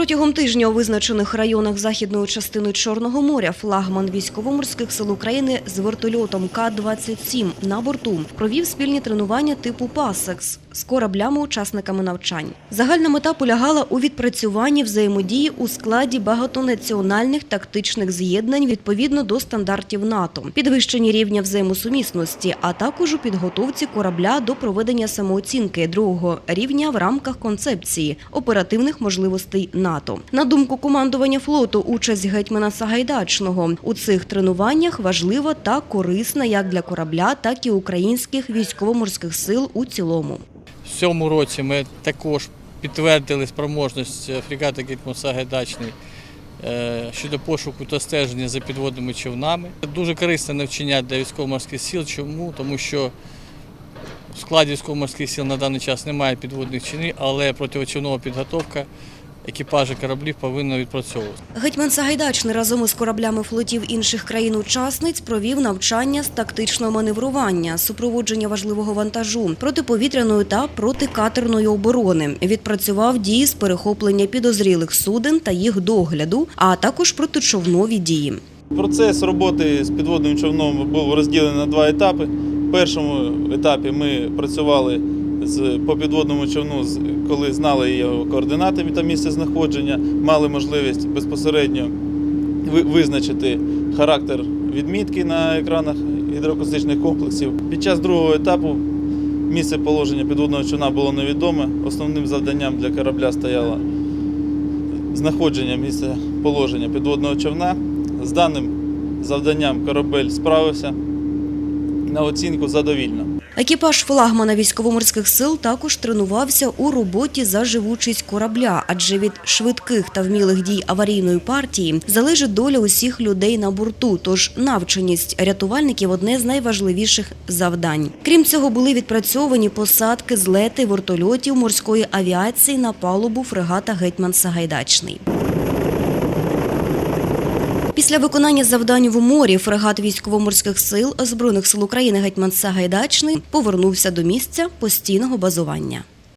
Протягом тижня у визначених районах західної частини Чорного моря флагман військово-морських сил України з вертольотом К-27 на борту провів спільні тренування типу «Пасекс» з кораблями-учасниками навчань. Загальна мета полягала у відпрацюванні взаємодії у складі багатонаціональних тактичних з'єднань відповідно до стандартів НАТО, підвищенні рівня взаємосумісності, а також у підготовці корабля до проведення самооцінки другого рівня в рамках концепції оперативних можливостей НАТО. На думку командування флоту, участь гетьмана Сагайдачного у цих тренуваннях важлива та корисна як для корабля, так і українських військово-морських сил у цілому. В цьому році ми також підтвердили спроможність фрегата Гетьман Сагайдачний е, щодо пошуку та стеження за підводними човнами. Дуже корисне навчання для військово-морських сил. Чому? Тому що в складі військово-морських сил на даний час немає підводних човнів, але противочовнова підготовка екіпажі кораблів повинна відпрацьовувати. Гетьман Сагайдачний разом із кораблями флотів інших країн-учасниць провів навчання з тактичного маневрування, супроводження важливого вантажу, протиповітряної та протикатерної оборони. Відпрацював дії з перехоплення підозрілих суден та їх догляду, а також протичовнові дії. Процес роботи з підводним човном був розділений на два етапи. В першому етапі ми працювали по підводному човну, коли знали його координати та місце знаходження, мали можливість безпосередньо визначити характер відмітки на екранах гідроакустичних комплексів. Під час другого етапу місце положення підводного човна було невідоме. Основним завданням для корабля стояло знаходження місця положення підводного човна. З даним завданням корабель справився на оцінку задовільно. Екіпаж флагмана військово-морських сил також тренувався у роботі за живучість корабля, адже від швидких та вмілих дій аварійної партії залежить доля усіх людей на борту. Тож навченість рятувальників одне з найважливіших завдань. Крім цього, були відпрацьовані посадки, злети вертольотів морської авіації на палубу фрегата Гетьман Сагайдачний. Після виконання завдань в морі фрегат військово-морських сил Збройних сил України Гетьман Сагайдачний повернувся до місця постійного базування.